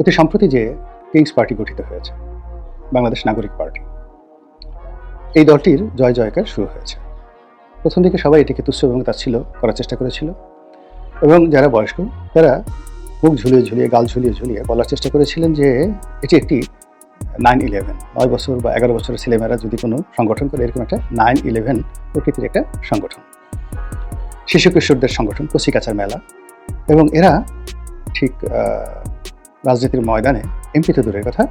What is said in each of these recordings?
অতি সম্প্রতি যে কিংস পার্টি গঠিত হয়েছে, বাংলাদেশ নাগরিক পার্টি, এই দলটির জয় জয়কার শুরু হয়েছে। প্রথম দিকে সবাই এটিকে তুচ্ছ এবং তাচ্ছিল করার চেষ্টা করেছিল, এবং যারা বয়স্ক, তারা মুখ ঝুলিয়ে ঝুলিয়ে, গাল ঝুলিয়ে ঝুলিয়ে বলার চেষ্টা করেছিলেন যে এটি একটি নাইন ইলেভেন নয় বছর বা এগারো বছরের ছেলেমেয়েরা যদি কোনো সংগঠন করে, এরকম একটা নাইন ইলেভেন প্রকৃতির একটা সংগঠন। শিশু কিশোরদের সংগঠন, কচিকাচার মেলা, এবং এরা ঠিক রাজনীতির ময়দানে এমপি তো দূরের কথা,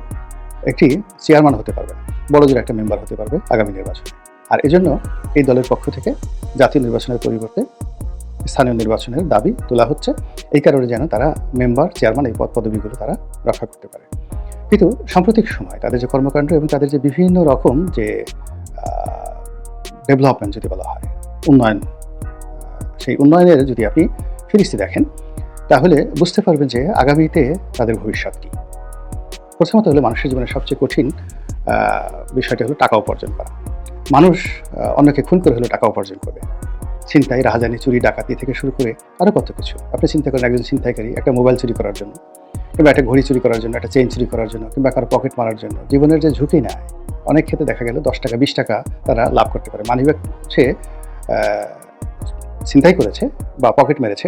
একটি চেয়ারম্যান হতে পারবে বড় জোর একটা মেম্বার হতে পারবে আগামী নির্বাচনে। আর এজন্য এই দলের পক্ষ থেকে জাতীয় নির্বাচনের পরিবর্তে স্থানীয় নির্বাচনের দাবি তোলা হচ্ছে। এই কারণে যেন তারা মেম্বার চেয়ারম্যান এই পদ, পদবিগুলো তারা রক্ষা করতে পারে। কিন্তু সাম্প্রতিক সময় তাদের যে কর্মকাণ্ড এবং তাদের যে বিভিন্ন রকম যে ডেভেলপমেন্ট যদি বলা হয়, উন্নয়ন সেই উন্নয়নের যদি আপনি ফিরিস্তি দেখেন তাহলে বুঝতে পারবেন যে আগামীতে তাদের ভবিষ্যৎ কী। প্রথমত হলো মানুষের জীবনে সবচেয়ে কঠিন বিষয়টি হলো টাকা উপার্জন করা। মানুষ অন্যকে খুন করে হলো টাকা উপার্জন করবে। ছিনতাই রাহাজানি চুরি ডাকাতি থেকে শুরু করে আরও কত কিছু। আপনি চিন্তা করেন একজন ছিনতাইকারী একটা মোবাইল চুরি করার জন্য কিংবা একটা ঘড়ি চুরি করার জন্য একটা চেইন চুরি করার জন্য কিংবা কারও পকেট মারার জন্য। জীবনের যে ঝুঁকি নেয় অনেক ক্ষেত্রে দেখা গেল দশ টাকা বিশ টাকা তারা লাভ করতে পারে। মানিব্যাগ সে আহ, ছিনতাই করেছে বা পকেট মেরেছে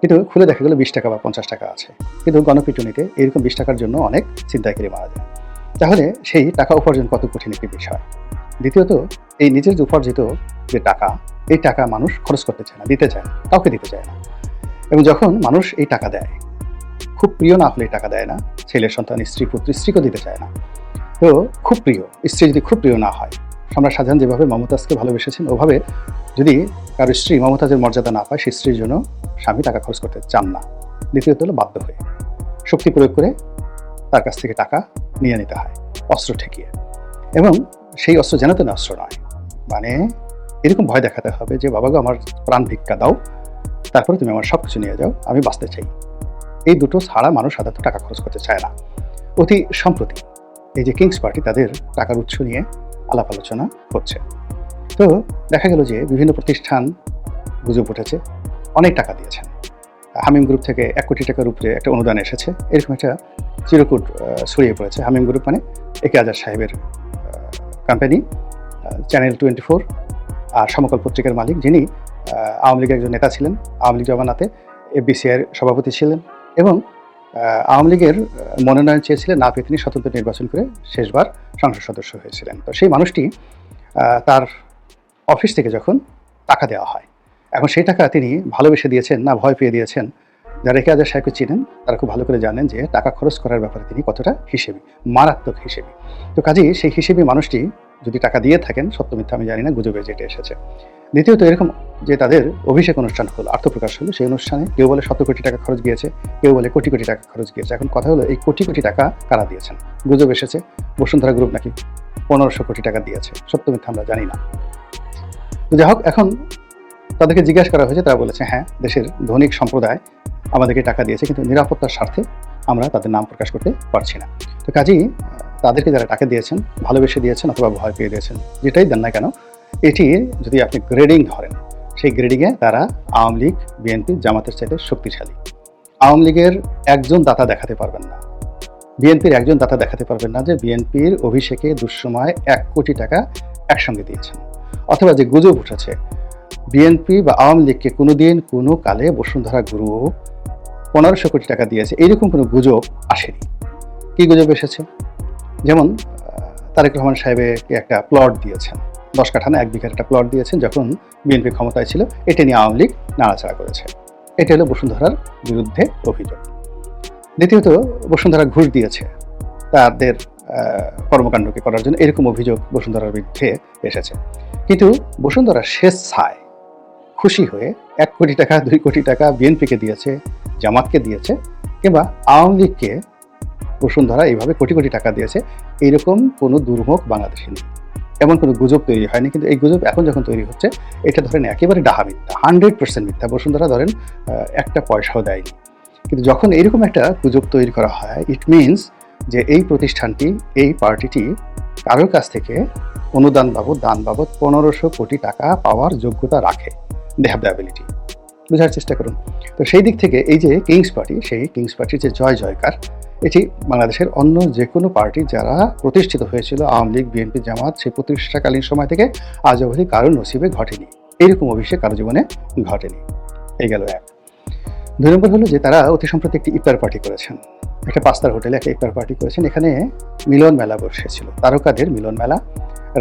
কিন্তু খুলে দেখা গেল বিশ টাকা বা পঞ্চাশ টাকা আছে। কিন্তু গণপিটুনিতে এরকম বিশ টাকার জন্য অনেক ছিনতাইকারী মারা যায়। তাহলে সেই টাকা উপার্জন কত কঠিন একটি বিষয়? দ্বিতীয়ত, এই নিজের যে উপার্জিত যে টাকা, এই টাকা মানুষ খরচ করতে চায় না, দিতে চায় না, কাউকে দিতে চায় না। এবং যখন মানুষ এই টাকা দেয়, খুব প্রিয় না হলে টাকা দেয় না, ছেলে, সন্তান, স্ত্রী, পুত্র, স্ত্রীকেও দিতে চায় না। তো খুব প্রিয়, স্ত্রী যদি খুব প্রিয় না হয় সম্রাট শাহজাহান যেভাবে মমতাজকে ভালোবেসেছেন, ওভাবে যদি কারও স্ত্রী মমতাজের মর্যাদা না পায়, সেই স্ত্রীর জন্য স্বামী টাকা খরচ করতে চান না। দ্বিতীয়ত হলো বাধ্য হয়ে। শক্তি প্রয়োগ করে তার কাছ থেকে টাকা নিয়ে নিতে হয়, অস্ত্র ঠেকিয়ে। এবং সেই অস্ত্র যেন তেন অস্ত্র নয়। মানে এরকম ভয় দেখাতে হবে যে, বাবা গো, আমার প্রাণ ভিক্ষা দাও, তারপরে তুমি আমার সব কিছু নিয়ে যাও, আমি বাঁচতে চাই। এই দুটো ছাড়া মানুষ সাধারণত টাকা খরচ করতে চায় না। অতি সম্প্রতি এই যে কিংস পার্টি তাদের টাকার উৎস নিয়ে আলাপ আলোচনা হচ্ছে। তো দেখা গেল যে, বিভিন্ন প্রতিষ্ঠান গুজব উঠেছে। অনেক টাকা দিয়েছেন। হামিম গ্রুপ থেকে এক কোটি টাকার উপরে একটা অনুদান এসেছে। এরকম একটা চিরকুট ছড়িয়ে পড়েছে হামিম গ্রুপ মানে একে আজার সাহেবের কোম্পানি চ্যানেল টোয়েন্টি ফোর আর সমকল পত্রিকার মালিক যিনি আওয়ামী লীগের একজন নেতা ছিলেন, আওয়ামী লীগ জমানাতে এফবিসিআইয়ের সভাপতি ছিলেন এবং আওয়ামী লীগের মনোনয়ন চেয়েছিলেন না পেয়ে তিনি স্বতন্ত্র নির্বাচন করে শেষবার সংসদ সদস্য হয়েছিলেন। তো সেই মানুষটি তার অফিস থেকে যখন টাকা দেওয়া হয় এখন সেই টাকা তিনি ভালোবেসে দিয়েছেন, না ভয় পেয়ে দিয়েছেন। যারা একে আজার সাহেবকে চিনেন, তারা খুব ভালো করে জানেন যে টাকা খরচ করার ব্যাপারে তিনি কতটা হিসেবি, মারাত্মক হিসেবি। তো কাজেই সেই হিসেবে মানুষটি যদি টাকা দিয়ে থাকেন, সত্য মিথ্যা আমি জানি না, গুজবে যেটা এসেছে। দ্বিতীয়ত এরকম যে তাদের অভিষেক অনুষ্ঠান হলো, আত্মপ্রকাশ হলো, সেই অনুষ্ঠানে কেউ বলে শত কোটি টাকা খরচ গিয়েছে, কেউ বলে কোটি কোটি টাকা খরচ গিয়েছে। এখন কথা হলো, এই কোটি কোটি টাকা কারা দিয়েছেন? গুজব এসেছে, বসুন্ধরা গ্রুপ নাকি পনেরোশো কোটি টাকা দিয়েছে, সত্য মিথ্যা আমরা জানি না। যাই হোক, এখন তাদেরকে জিজ্ঞাসা করা হয়েছে, তারা বলেছে হ্যাঁ দেশের ধনিক সম্প্রদায় আমাদেরকে টাকা দিয়েছে, কিন্তু নিরাপত্তার স্বার্থে আমরা তাদের নাম প্রকাশ করতে পারছি না। তো কাজেই তাদেরকে যারা টাকা দিয়েছেন, ভালোবেসে দিয়েছেন অথবা ভয় পেয়ে দিয়েছেন, যেটাই দেন না কেন, এটি যদি আপনি গ্রেডিং ধরেন, সেই গ্রেডিংয়ে তারা আওয়ামী লীগ, বিএনপি জামাতের চাইতে শক্তিশালী। আওয়ামী লীগের একজন দাতা দেখাতে পারবেন না। বিএনপির একজন দাতা দেখাতে পারবেন না যে বিএনপির অভিষেকে দুঃসময় এক কোটি টাকা একসঙ্গে দিয়েছেন। অথবা যে গুজব উঠেছে বিএনপি বা আওয়ামী লীগকে কোনোদিন কোনো কালে বসুন্ধরা গ্রুপ পনেরোশো কোটি টাকা দিয়েছে, এইরকম কোনো গুজব আসেনি। কি গুজব এসেছে? যেমন তারেক রহমান সাহেবকে একটা প্লট দিয়েছেন, দশ কাঠা না এক বিঘার একটা প্লট দিয়েছেন, যখন বিএনপি ক্ষমতায় ছিল, এটা নিয়ে আওয়ামী লীগ নাড়াচাড়া করেছে। এটা হলো বসুন্ধরার বিরুদ্ধে অভিযোগ। দ্বিতীয়ত, বসুন্ধরা ঘুষ দিয়েছে তাদের কর্মকাণ্ডকে করার জন্য, এরকম অভিযোগ বসুন্ধরার বিরুদ্ধে এসেছে। কিন্তু বসুন্ধরা স্বেচ্ছায় খুশি হয়ে এক কোটি টাকা, দুই কোটি টাকা বিএনপিকে দিয়েছে, জামাতকে দিয়েছে, কিংবা আওয়ামী লীগকে বসুন্ধরা এইভাবে কোটি কোটি টাকা দিয়েছে, এইরকম কোনো দুর্ভোগ বাংলাদেশে নেই। এমন কোনো গুজব তৈরি হয়নি, কিন্তু এই গুজব এখন যখন তৈরি হচ্ছে, এটা ধরেন একেবারে ডাহা মিথ্যা, হান্ড্রেড পার্সেন্ট মিথ্যা। বসুন্ধরা ধরেন একটা পয়সাও দেয়নি। কিন্তু যখন এরকম একটা গুজব তৈরি করা হয় ইট মিনস যে এই প্রতিষ্ঠানটি, এই পার্টিটি কারোর কাছ থেকে অনুদান বাবদ, দান বাবদ পনেরোশো কোটি টাকা পাওয়ার যোগ্যতা রাখে। দে হ্যাভ দ্য অ্যাবিলিটি বোঝার চেষ্টা করুন। তো সেই দিক থেকে এই যে কিংস পার্টি সেই কিংস পার্টির যে জয় জয়কার, এটি বাংলাদেশের অন্য যে কোনো পার্টি যারা প্রতিষ্ঠিত হয়েছিল, আওয়ামী লীগ বিএনপি জামাত, সেই প্রতিষ্ঠাকালীন সময় থেকে আজ অবধি কারও নসিবে ঘটেনি। এরকম অভিষেক কারও জীবনে ঘটেনি। এই গেল এক। দুই নম্বর হলো যে তারা অতি সম্প্রতি একটি ইফতার পার্টি করেছেন। একটা পাস্তার হোটেলে একটা ইফতার পার্টি করেছেন। এখানে মিলন মেলা বসেছিল। তারকাদের মিলন মেলা,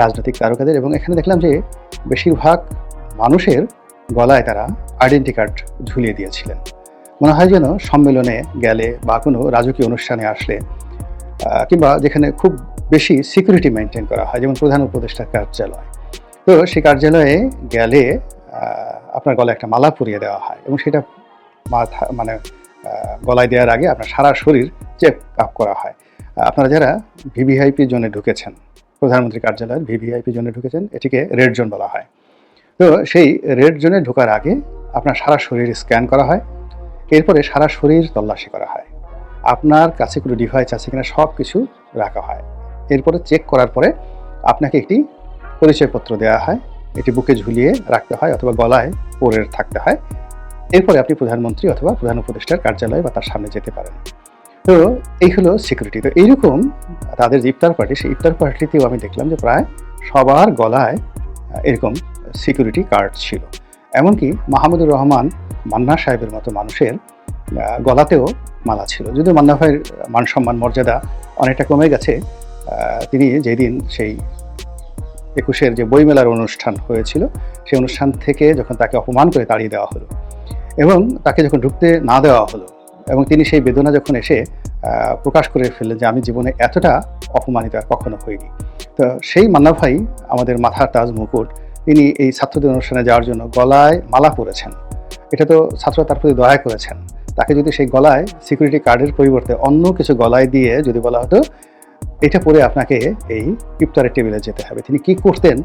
রাজনৈতিক তারকাদের, এবং এখানে দেখলাম যে বেশিরভাগ মানুষের গলায় তারা আইডেন্টি কার্ড ঝুলিয়ে দিয়েছিলেন। মনে হয় যেন সম্মেলনে গেলে বা কোনো রাজকীয় অনুষ্ঠানে আসলে কিংবা যেখানে খুব বেশি সিকিউরিটি মেনটেন করা হয়, যেমন প্রধান উপদেষ্টার কার্যালয়। তো সেই কার্যালয়ে গেলে আপনার গলায় একটা মালা পরিয়ে দেওয়া হয় এবং সেটা মাথা মানে গলায় দেওয়ার আগে আপনার সারা শরীর চেক আপ করা হয়। আপনারা যারা ভিভিআইপির জন্য ঢুকেছেন প্রধানমন্ত্রী কার্যালয়ের ভিভিআইপির জন্য ঢুকেছেন, এটিকে রেড জোন বলা হয়। তো সেই রেড জোনে ঢোকার আগে আপনার সারা শরীর স্ক্যান করা হয়, এরপরে সারা শরীর তল্লাশি করা হয়। আপনার কাছে কোনো ডিভাইস আছে কিনা সব কিছু রাখা হয়। এরপরে চেক করার পরে আপনাকে একটি পরিচয়পত্র দেওয়া হয়, এটি বুকে ঝুলিয়ে রাখতে হয় অথবা গলায় পরে থাকতে হয়। এরপরে আপনি প্রধানমন্ত্রী অথবা প্রধান উপদেষ্টার কার্যালয় বা তার সামনে যেতে পারেন। তো এই হলো সিকিউরিটি তো এইরকম তাদের যে ইফতার পার্টি সেই ইফতার পার্টিতেও আমি দেখলাম যে প্রায় সবার গলায় এরকম সিকিউরিটি কার্ড ছিল। এমনকি মাহমুদুর রহমান মান্না সাহেবের মতো মানুষের গলাতেও মালা ছিল। যদিও মান্না ভাইয়ের মান সম্মান, মর্যাদা অনেকটা কমে গেছে তিনি যেদিন সেই একুশের যে বইমেলার অনুষ্ঠান হয়েছিল, সেই অনুষ্ঠান থেকে যখন তাকে অপমান করে তাড়িয়ে দেওয়া হলো এবং তাকে যখন ঢুকতে না দেওয়া হলো এবং তিনি সেই বেদনা যখন এসে প্রকাশ করে ফেললেন যে আমি জীবনে এতটা অপমানিত আর কখনো হইনি। তো সেই মান্না ভাই আমাদের মাথার তাজ মুকুট। তিনি এই ছাত্রদের অনুষ্ঠানে যাওয়ার জন্য গলায় মালা পরেছেন। এটা তো ছাত্ররা তার প্রতি দয়া করেছেন। তাকে যদি সেই গলায় সিকিউরিটি কার্ডের পরিবর্তে অন্য কিছু গলায় দিয়ে যদি বলা হতো, এটা পরে আপনাকে এই ইফতারের টেবিলে যেতে হবে। তিনি কি করতেন,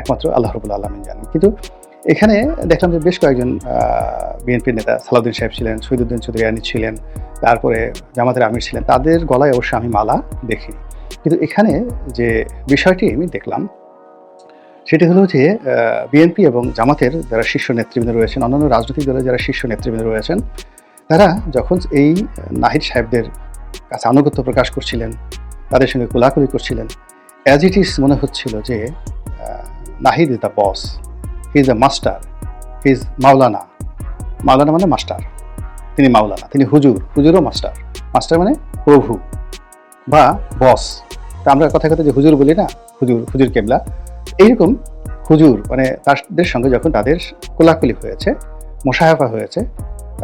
একমাত্র আল্লাহ রবুল আলমিন জানেন। কিন্তু এখানে দেখলাম যে বেশ কয়েকজন বিএনপির নেতা সালাউদ্দিন সাহেব ছিলেন, শহীদুদ্দিন চৌধুরী আনি ছিলেন, তারপরে জামাতের আমির ছিলেন। তাদের গলায় অবশ্য আমি মালা দেখিনি কিন্তু এখানে যে বিষয়টি আমি দেখলাম, সেটি হলো যে বিএনপি এবং জামাতের যারা শীর্ষ নেতৃবৃন্দ রয়েছেন, অন্যান্য রাজনৈতিক দলের যারা শীর্ষ নেতৃবৃন্দ রয়েছেন, তারা যখন এই নাহিদ সাহেবদের কাছে আনুগত্য প্রকাশ করছিলেন, তাদের সঙ্গে কোলাকুলি করছিলেন অ্যাজ ইট ইজ মনে হচ্ছিল যে Nahid is the boss he is the master he is Maulana. মাওলানা মানে মাস্টার, তিনি মাওলানা, তিনি হুজুর, হুজুরও মাস্টার। মাস্টার মানে প্রভু। বা বস। তা আমরা কথা কথা যে হুজুর বলি না, হুজুর হুজুর কেবলা, এইরকম হুজুর মানে তাদের সঙ্গে যখন তাদের কোলাকুলি হয়েছে মোশাহাফা হয়েছে,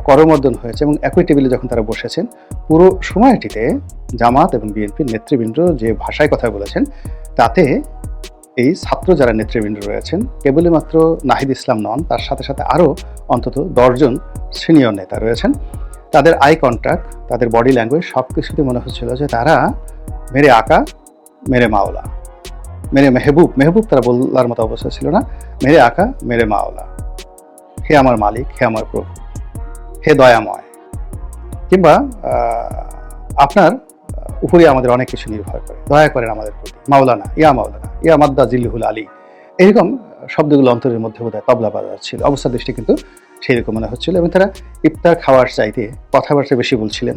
করমর্দন হয়েছে এবং একই টেবিলে যখন তারা বসেছেন, পুরো সময়টিতে জামাত এবং বিএনপির নেতৃবৃন্দ যে ভাষায় কথা বলেছেন, তাতে এই ছাত্র যারা নেতৃবৃন্দ রয়েছেন কেবলই মাত্র নাহিদ ইসলাম নন, তার সাথে সাথে আরও অন্তত দশজন সিনিয়র নেতা রয়েছেন। তাদের আই কন্ট্যাক্ট তাদের বডি ল্যাঙ্গুয়েজ সব কিছুতে মনে হচ্ছিল যে তারা মেরে আকা, মেরে মাওলা। মেরে মেহবুব মেহবুব তারা বলার মতো অবস্থা ছিল না। মেরে আকা, মেরে মাওলা। হে আমার মালিক, হে আমার প্রভু, হে দয়াময়। কিংবা আপনার উপরে আমাদের অনেক কিছু নির্ভর করে। দয়া করেন আমাদের প্রতি। মাওলানা, ইয়া মাওলানা, ইয়া মাদ্দা জিল্লুহুল আলী। এরকম শব্দগুলো অন্তরের মধ্যে বোধ হয় তবলা বাজার ছিল অবস্থা দৃষ্টি কিন্তু রকম মনে হচ্ছিল এবং তারা ইফতার খাওয়ার চাইতে কথাবার্তা বেশি বলছিলেন।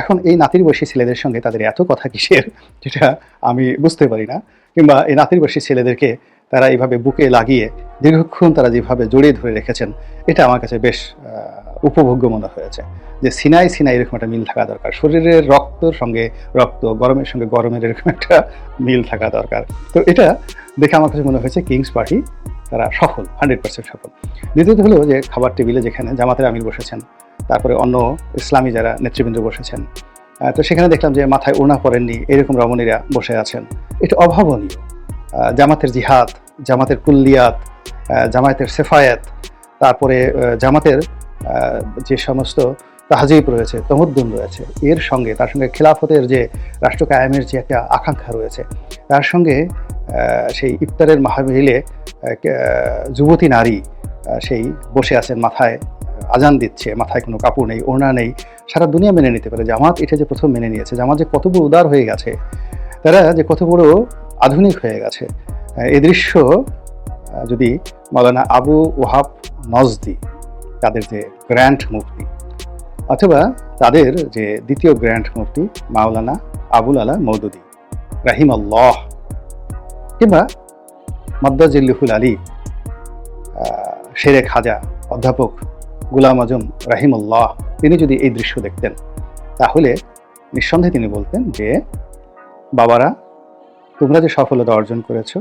এখন এই নাতির বয়সী ছেলেদের সঙ্গে তাদের এত কথা কিসের, যেটা আমি বুঝতে পারি না। কিংবা এই নাতির বয়সী ছেলেদেরকে তারা এইভাবে বুকে লাগিয়ে দীর্ঘক্ষণ তারা যেভাবে জড়িয়ে ধরে রেখেছেন, এটা আমার কাছে বেশ উপভোগ্য মনে হয়েছে। যে সিনাই সিনাই এরকম একটা মিল থাকা দরকার। শরীরের রক্তর সঙ্গে রক্ত, গরমের সঙ্গে গরমের এরকম একটা মিল থাকা দরকার। তো এটা দেখে আমার কাছে মনে হয়েছে কিংস পার্টি তারা সফল, হান্ড্রেড পার্সেন্ট সফল। দ্বিতীয়ত হলো যে খাবার টেবিলে যেখানে জামাতের আমির বসেছেন, তারপরে অন্য ইসলামী যারা নেতৃবৃন্দ বসেছেন তো সেখানে দেখলাম যে মাথায় ওনা পরেননি, এরকম রমণীরা বসে আছেন। এটা অভাবনীয়। জামাতের জিহাদ, জামাতের কুল্লিয়াত জামায়াতের সেফায়াত, তারপরে জামাতের যে সমস্ত তাহাজিব রয়েছে, তমদ্দুন রয়েছে। এর সঙ্গে, তার সঙ্গে খিলাফতের যে রাষ্ট্র কায়েমের যে একটা আকাঙ্ক্ষা রয়েছে, তার সঙ্গে সেই ইফতারের মাহবিলে যুবতী নারী সেই বসে আছেন, মাথায় আজান দিচ্ছে, মাথায় কোনো কাপড় নেই, ওড়না নেই, সারা দুনিয়া মেনে নিতে পারে। জামাত এটা যে প্রথম মেনে নিয়েছে, জামাত যে কত বড় উদার হয়ে গেছে, তারা যে কত বড় আধুনিক হয়ে গেছে। এ দৃশ্য যদি মৌলানা আবু ওহাব নজদি, তাদের যে গ্র্যান্ড মুফতি অথবা তাদের যে দ্বিতীয় গ্র্যান্ড মুফতি মাওলানা আবুল আলা মৌদুদি রাহিম আল্লাহ কিংবা মদ্দাজিল্লুহুল আলী শেরে খাজা অধ্যাপক গুলাম আজম রাহিমুল্লাহ, তিনি যদি এই দৃশ্য দেখতেন, তাহলে নিঃসন্দেহে তিনি বলতেন যে, বাবারা, তোমরা যে সফলতা অর্জন করেছ